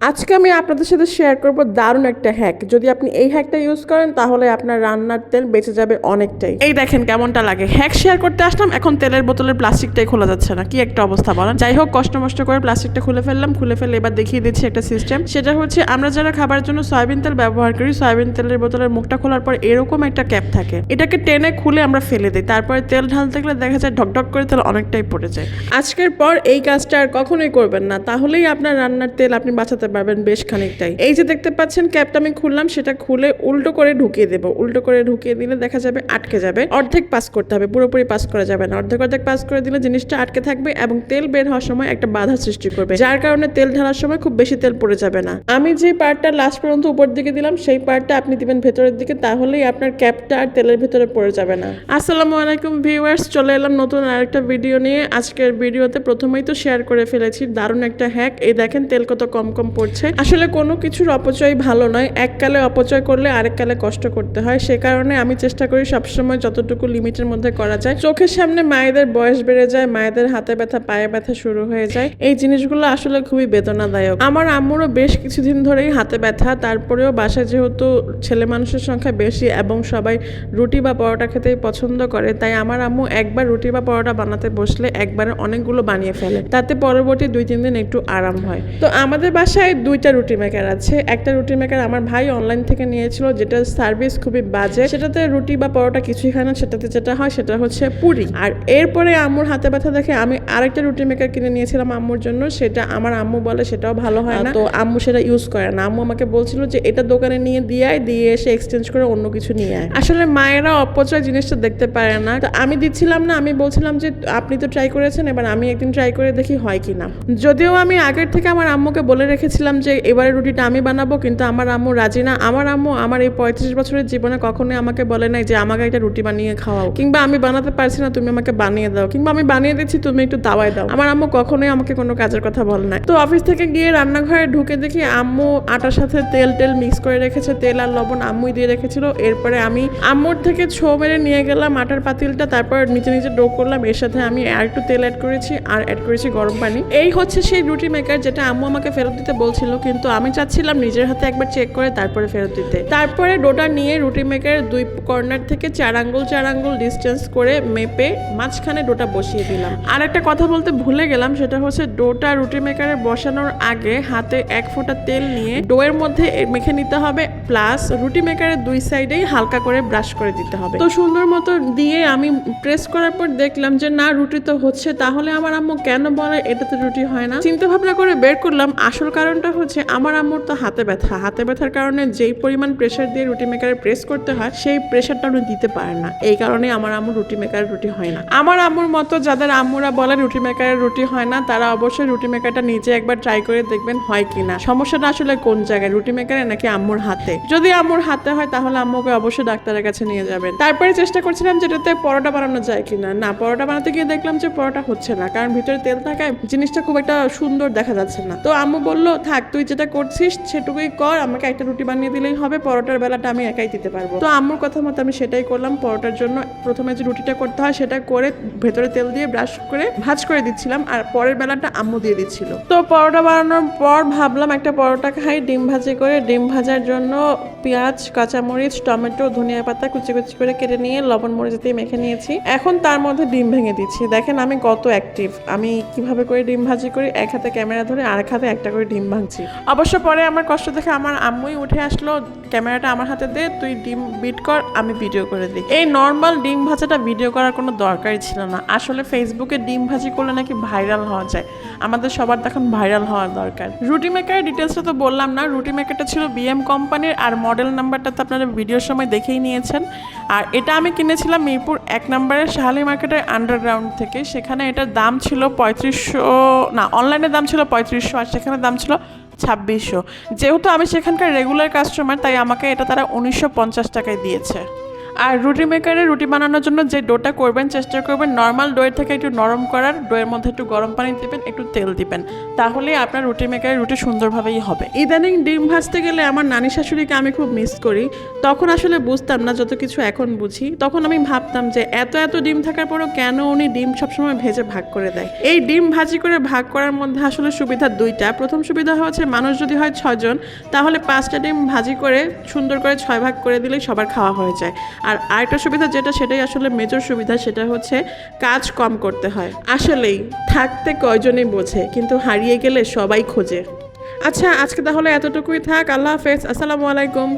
আজকে আমি আপনাদের সাথে শেয়ার করব দারুণ একটা হ্যাক যদি আপনি এই হ্যাকটা ইউজ করেন তাহলে আপনার রান্নার তেল বেঁচে যাবে অনেকটাই। এই দেখেন কেমনটা লাগে। হ্যাক শেয়ার করতে আসলাম এখন তেলের বোতলের প্লাস্টিকটাই খোলা যাচ্ছে না। কি একটা অবস্থা বলেন। যাই হোক কষ্ট মষ্ট করে প্লাস্টিকটা খুলে ফেললাম। খুলে ফেলে এবার দেখিয়ে দিচ্ছি একটা সিস্টেম সেটা হচ্ছে আমরা যারা খাবার জন্য সয়াবিন তেল ব্যবহার করি সয়াবিন তেলের বোতলের মুখটা খোলার পর এরকম একটা ক্যাপ থাকে। এটাকে টেনে খুলে আমরা ফেলে দিই। তারপরে তেল ঢালতে গেলে দেখা যায় ঢকঢক করে তেল অনেকটাই পড়ে যায়। আজকের পর এই কাজটা আর কখনোই করবেন না। তাহলেই আপনার রান্নার তেল আপনি বাঁচাতে পারবেন বেশ খানিকটাই। এই যে দেখতে পাচ্ছেন ক্যাপটা আমি খুললাম, সেটা খুলে উল্টো করে ঢুকিয়ে দেবো। উল্টো করে ঢুকিয়ে দিলে দেখা যাবে আটকে যাবে। অর্ধেক পাস করতে হবে, পুরোপুরি পাস করা যাবে না। অর্ধেক অর্ধেক পাস করে দিলে জিনিসটা আটকে থাকবে এবং তেল বের হওয়ার সময় একটা বাধা সৃষ্টি করবে, যার কারণে তেল ঢালার সময় খুব বেশি তেল পড়ে যাবে না। আমি যে পার্টটা লাস্ট পর্যন্ত উপর দিকে দিলাম, সেই পার্টটা আপনি দিবেন ভেতরের দিকে, তাহলেই আপনার ক্যাপটা আর তেলের ভেতরে পড়ে যাবে না। আসসালামু আলাইকুম ভিউয়ার্স চলে এলাম নতুন আরেকটা ভিডিও নিয়ে। আজকের ভিডিওতে প্রথমেই তো শেয়ার করে ফেলেছি, দারুণ একটা হ্যাক এই দেখেন তেল কত কম কম পড়ছে। আসলে কোনো কিছুর অপচয় ভালো নয়। এককালে অপচয় করলে আরেককালে কষ্ট করতে হয়। সে কারণে আমি চেষ্টা করি সবসময় যতটুকু লিমিটের মধ্যে করা যায়। চোখের সামনে মায়েদের বয়স বেড়ে যায়, মায়েদের হাতে ব্যথা, পায়ে ব্যথা শুরু হয়ে যায়। এই জিনিসগুলো আসলে খুবই বেদনাদায়ক। আমার আম্মুরও বেশ কিছুদিন ধরেই হাতে ব্যথা। তারপরেও বাসায় যেহেতু ছেলে মানুষের সংখ্যা বেশি এবং সবাই রুটি বা পরোটা খেতেই পছন্দ করে, তাই আমার আম্মু একবার রুটি বা পরোটা বানাতে বসলে একবারে অনেকগুলো বানিয়ে ফেলে। তাতে পরবর্তী দুই, তিন দিন একটু আরাম হয়। তো আমাদের বাসায় দুইটা রুটি মেকার আছে। একটা রুটি মেকার আমার ভাই অনলাইন থেকে নিয়েছিল যেটা সার্ভিস খুবই বাজে। সেটাতে রুটি বা পরোটা কিছুই হয় না সেটাতে যেটা হয় সেটা হচ্ছে পুরি। আর এরপরে আম্মুর হাতে ব্যথা দেখে আমি আরেকটা রুটি মেকার কিনে নিয়েছিলাম আম্মুর জন্য সেটা আমার আম্মু বলে সেটাও ভালো হয় না। তো আম্মু সেটা ইউজ করে না। আম্মু আমাকে বলছিল যে এটা দোকানে নিয়ে দিয়ে দিয়ে এসে এক্সচেঞ্জ করে অন্য কিছু নিয়ে আয়। আসলে মায়েরা অপচয় জিনিসটা দেখতে পারে না। তো আমি দিচ্ছিলাম না আমি বলছিলাম যে আপনি তো ট্রাই করেছেন এবার আমি একদিন ট্রাই করে দেখি হয় কি না যদিও আমি আগের থেকে আমার আম্মুকে বলে রেখেছিলাম যে এবারে রুটিটা আমি বানাবো, কিন্তু আমার আম্মু রাজি না। আমার আম্মু আমার এই পঁয়ত্রিশ বছরের জীবনে কখনোই আমাকে বলে নাই যে আমাকে একটা রুটি বানিয়ে খাওয়াও। কিংবা আমি বানাতে পারছি না, তুমি আমাকে বানিয়ে দাও। কিংবা আমি বানিয়ে দিচ্ছি, তুমি একটু দাওয়াই দাও। আমার আম্মু কখনোই আমাকে কোনো কাজের কথা বলে নাই। তো অফিস থেকে গিয়ে রান্নাঘরে ঢুকে দেখি আম্মু আটার সাথে তেল টেল মিক্স করে রেখেছে, তেল আর লবণ আম্মুই দিয়ে রেখেছিল। এরপরে আমি আম্মুর থেকে ছো মেরে নিয়ে গেলাম আটার পাতিলটা, তারপর নিচে নিচে ডো করলাম। এর সাথে আমি আর একটু তেল অ্যাড করেছি, আর অ্যাড করেছি গরম পানি। এই হচ্ছে সেই রুটি মেকার যেটা আম্মু আমাকে ফেরত দিতে বলছিল, কিন্তু আমি চাচ্ছিলাম নিজের হাতে একবার চেক করে তারপরে ফেরত দিতে। তারপরে ডোটা নিয়ে রুটি মেকারের দুই কর্নার থেকে চার আঙ্গুল চার আঙ্গুল ডিস্টেন্স করে মেপে মাঝখানে ডোটা বসিয়ে দিলাম। আর একটা কথা বলতে ভুলে গেলাম, সেটা হচ্ছে ডোটা রুটি মেকারে বসানোর আগে হাতে এক ফোঁটা তেল নিয়ে ডোয়ের মধ্যে মেখে নিতে হবে প্লাস রুটি মেকারের দুই সাইডেই হালকা করে ব্রাশ করে দিতে হবে। তো সুন্দর মতো দিয়ে আমি প্রেস করার পর দেখলাম যে, না, রুটি তো হচ্ছে, তাহলে আমার আম্মু কেন বলে এটাতে রুটি হয় না? চিন্তা ভাবনা করে বের করলাম। আসল কারণটা হচ্ছে আমার আম্মুর তো হাতে ব্যথা। হাতে ব্যথার কারণে যেই পরিমাণ প্রেশার দিয়ে রুটি মেকারে প্রেস করতে হয়, সেই প্রেশারটা উনি দিতে পারে না। এই কারণে আমার আম্মু রুটি মেকারের রুটি হয় না। আমার আম্মুর মতো যাদের আম্মুরা বলে রুটি মেকারের রুটি হয় না, তারা অবশ্যই রুটি মেকারটা নিজে একবার ট্রাই করে দেখবেন হয় কিনা। সমস্যাটা আসলে কোন জায়গায়? রুটি মেকারে নাকি আম্মুর হাতে? যদি আম্মুর হাতে হয়, তাহলে আম্মুকে অবশ্যই ডাক্তারের কাছে নিয়ে যাবেন। তারপরে চেষ্টা করছিলাম যেটাতে পরোটা বানানো যায় কিনা। না, পরোটা বানাতে গিয়ে দেখলাম যে পরোটা হচ্ছে না, কারণ ভিতরে তেল থাকায় জিনিসটা খুব একটা সুন্দর দেখা যাচ্ছে না। তো আম্মু বলল, থাক, তুই যেটা করছিস সেটুকুই কর, আমাকে একটা রুটি বানিয়ে দিলেই হবে, পরোটার বেলাটা আমি একাই দিতে পারব। তো আম্মুর কথা মতো আমি সেটাই করলাম, পরোটার জন্য প্রথমে যে রুটিটা করতে হয়, সেটা করে ভেতরে তেল দিয়ে ব্রাশ করে, ভাজ করে দিচ্ছিলাম, আর পরের বেলাটা আম্মু দিয়ে দিচ্ছিল। তো পরোটা বানানোর পর ভাবলাম, একটা পরোটা খাই, ডিম ভাজি করে, ডিম ভাজার জন্য পেঁয়াজ, কাঁচামরিচ, টমেটো, ধনিয়া পাতা কুচি কুচি করে কেটে নিয়ে লবণ মরিচ দিয়ে মেখে নিয়েছি। এখন তার মধ্যে ডিম ভেঙে দিচ্ছি। দেখেন আমি কত অ্যাক্টিভ আমি কীভাবে করে ডিম ভাজি করি? এক হাতে ক্যামেরা ধরে আরেক হাতে একটা করে ডিম ভাঙছি। অবশ্য পরে আমার কষ্ট দেখে আমার আম্মুই উঠে আসলো, ক্যামেরাটা আমার হাতে দে, তুই ডিম বিট কর, আমি ভিডিও করে দিই। এই নর্মাল ডিম ভাজাটা ভিডিও করার কোনো দরকারই ছিল না। আসলে ফেসবুকে ডিম ভাজি করলে নাকি ভাইরাল হওয়া যায়। আমাদের সবার তখন ভাইরাল হওয়ার দরকার। রুটি মেকারের ডিটেলসটা তো বললাম না। রুটি মেকারটা ছিল বিএম কোম্পানির আর মডেল নাম্বারটা তো আপনারা ভিডিওর সময় দেখেই নিয়েছেন। আর এটা আমি কিনেছিলাম মিরপুর এক নম্বরের শাহালি মার্কেটের আন্ডারগ্রাউন্ড থেকে। সেখানে এটার দাম ছিল পঁয়ত্রিশশো, না অনলাইনে দাম ছিল পঁয়ত্রিশশো আর সেখানে দাম ছিল ছাব্বিশশো। যেহেতু আমি সেখানকার রেগুলার কাস্টমার তাই আমাকে এটা তারা উনিশশো পঞ্চাশ টাকায় দিয়েছে। আর রুটি মেকারে রুটি বানানোর জন্য যে ডোটা করবেন, চেষ্টা করবেন নর্মাল ডোয়ের থেকে একটু নরম করার ডোয়ের মধ্যে একটু গরম পানি দিবেন, একটু তেল দিবেন। তাহলে আপনার রুটি মেকারে রুটি সুন্দরভাবেই হবে। ইদানিং ডিম ভাজতে গেলে আমার নানি শাশুড়িকে আমি খুব মিস করি। তখন আসলে বুঝতাম না যত কিছু এখন বুঝি। তখন আমি ভাবতাম যে এত এত ডিম থাকার পরেও কেন উনি ডিম সবসময় ভেজে ভাগ করে দেয়? এই ডিম ভাজি করে ভাগ করার মধ্যে আসলে সুবিধা দুইটা। প্রথম সুবিধা হচ্ছে মানুষ যদি হয় ছজন তাহলে পাঁচটা ডিম ভাজি করে সুন্দর করে ছয় ভাগ করে দিলেই সবার খাওয়া হয়ে যায়। আর আরেকটা সুবিধা যেটা, সেটাই আসলে মেজর সুবিধা, সেটা হচ্ছে কাজ কম করতে হয়। আসলেই থাকতে কয়জনই বোঝে, কিন্তু হারিয়ে গেলে সবাই খোঁজে। আচ্ছা আজকে তাহলে এতটুকুই থাক, আল্লাহ হাফেজ, আসসালামু আলাইকুম।